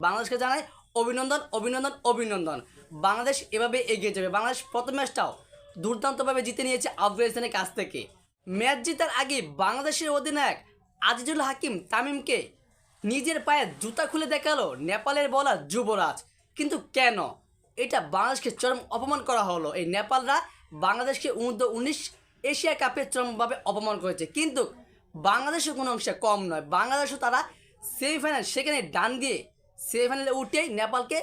বাংলাদেশকে জানাই অভিনন্দন অভিনন্দন অভিনন্দন। বাংলাদেশ এভাবে এগিয়ে যাবে। বাংলাদেশ প্রথম ম্যাচটাও দুর্দান্তভাবে জিতে নিয়েছে আফগানিস্তানের কাছ থেকে। ম্যাচ জেতার আগে বাংলাদেশের অধিনায়ক আজিজুল হাকিম তামিমকে নিজের পায়ে জুতা খুলে দেখাল নেপালের বলার যুবরাজ। কিন্তু কেন? এটা বাংলাদেশকে চরম অপমান করা হলো। এই নেপালরা বাংলাদেশকে উনিশ উনিশ এশিয়া কাপে চরমভাবে অপমান করেছে। কিন্তু বাংলাদেশও কোনো অংশে কম নয়। বাংলাদেশও তারা সেমিফাইনাল সেখানে ডান দিয়ে সেমিফাইনালে উঠেই নেপালকে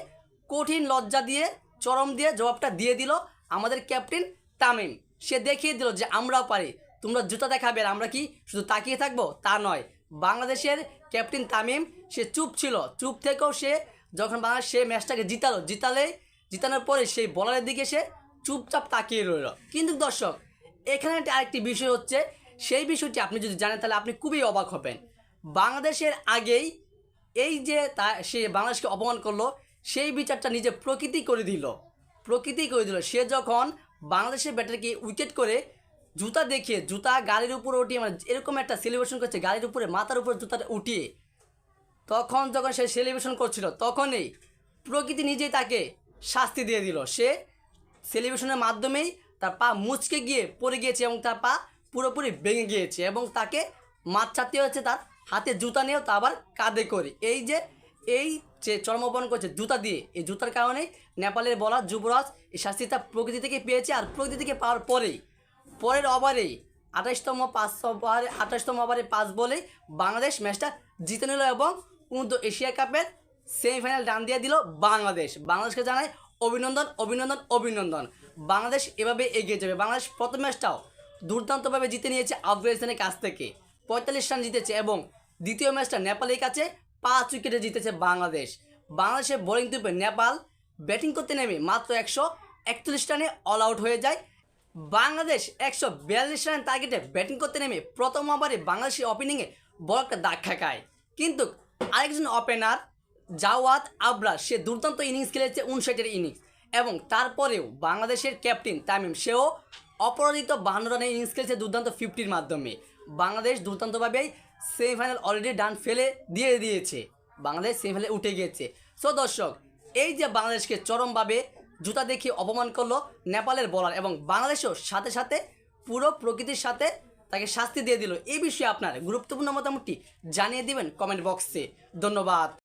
কঠিন লজ্জা দিয়ে, চরম দিয়ে জবাবটা দিয়ে দিল আমাদের ক্যাপ্টেন তামিম। সে দেখিয়ে দিল যে আমরাও পারি। তোমরা জুতা দেখাবে আমরা কি? শুধু তাকিয়ে থাকব? তা নয়। বাংলাদেশের ক্যাপ্টেন তামিম, সে চুপ ছিল। চুপ থেকেও সে যখন বাংলাদেশ সে ম্যাচটাকে জিতালো জিতালে জিতানোর পরে সেই বলারের দিকে সে চুপচাপ তাকিয়ে রইল। কিন্তু দর্শক, এখানে আরেকটি বিষয় হচ্ছে, সেই বিষয়টি আপনি যদি জানেন তাহলে আপনি খুবই অবাক হবেন। বাংলাদেশের আগেই এই যে তা, সে বাংলাদেশকে অপমান করল, সেই বিচারটা নিজে প্রকৃতি করে দিল। প্রকৃতি করে দিল। সে যখন বাংলাদেশের ব্যাটারকে উইকেট করে জুতা দেখিয়ে, জুতা গাড়ির উপরে উঠিয়ে মানে এরকম একটা সেলিব্রেশন করছে, গাড়ির উপরে, মাথার উপরে জুতাটা উঠিয়ে, তখন যখন সে সেলিব্রেশন করছিল, তখনই প্রকৃতি নিজেই তাকে শাস্তি দিয়ে দিল। সে সেলিব্রেশনের মাধ্যমেই তার পা মুচকে গিয়ে পড়ে গিয়েছে এবং তার পা পুরোপুরি ভেঙে গিয়েছে এবং তাকে মাছ ছাড়তে হচ্ছে তার হাতে জুতা নিয়েও তা আবার কাঁধে করে। এই যে এই যে চর্মপণ করছে জুতা দিয়ে, এই জুতার কারণেই নেপালের বলার যুবরাজ এই শাস্তিটা প্রকৃতি থেকে পেয়েছে আর প্রকৃতি থেকে পাওয়ার পরেই, পরের ওভারেই আঠাশতম পাঁচ ওভারে, আঠাশতম ওভারে পাঁচ বলেই বাংলাদেশ ম্যাচটা জিতে নিল এবং উন্নত এশিয়া কাপের সেমিফাইনাল ডান দিয়ে দিল বাংলাদেশ। বাংলাদেশকে জানায় অভিনন্দন অভিনন্দন অভিনন্দন। বাংলাদেশ এভাবে এগিয়ে যাবে। বাংলাদেশ প্রথম ম্যাচটাও দুর্দান্তভাবে জিতে নিয়েছে আফগানিস্তানের কাছ থেকে। পঁয়তাল্লিশ রান জিতেছে এবং দ্বিতীয় ম্যাচটা নেপালের কাছে পাঁচ উইকেটে জিতেছে বাংলাদেশ। বাংলাদেশের বোলিং তুপে নেপাল ব্যাটিং করতে নেমে মাত্র একশো একচল্লিশ রানে অল আউট হয়ে যায়। বাংলাদেশ একশো বিয়াল্লিশ রান টার্গেটে ব্যাটিং করতে নেমে প্রথম ওভারে বাংলাদেশের ওপেনিংয়ে বড় একটা দাগ খায়। কিন্তু আরেকজন ওপেনার জাওয়াত আবরা সে দুর্দান্ত ইনিংস খেলেছে উনষাটের ইনিংস এবং তারপরেও বাংলাদেশের ক্যাপ্টেন তামিম, সেও অপরাজিত বাহান্ন রানের ইনিংস খেলেছে দুর্দান্ত ফিফটির মাধ্যমে। বাংলাদেশ দুর্দান্তভাবেই সেমিফাইনাল অলরেডি ডান ফেলে দিয়ে দিয়েছে। বাংলাদেশ সেমিফাইনালে উঠে গিয়েছে। সো দর্শক, এই যে বাংলাদেশকে চরমভাবে জুতা দেখিয়ে অপমান করল নেপালের বলার এবং বাংলাদেশও সাথে সাথে পুরো প্রকৃতির সাথে তাকে শাস্তি দিয়ে দিল। এই বিষয়ে আপনার গুরুত্বপূর্ণ মতামতটি জানিয়ে দিবেন কমেন্ট বক্সে। ধন্যবাদ।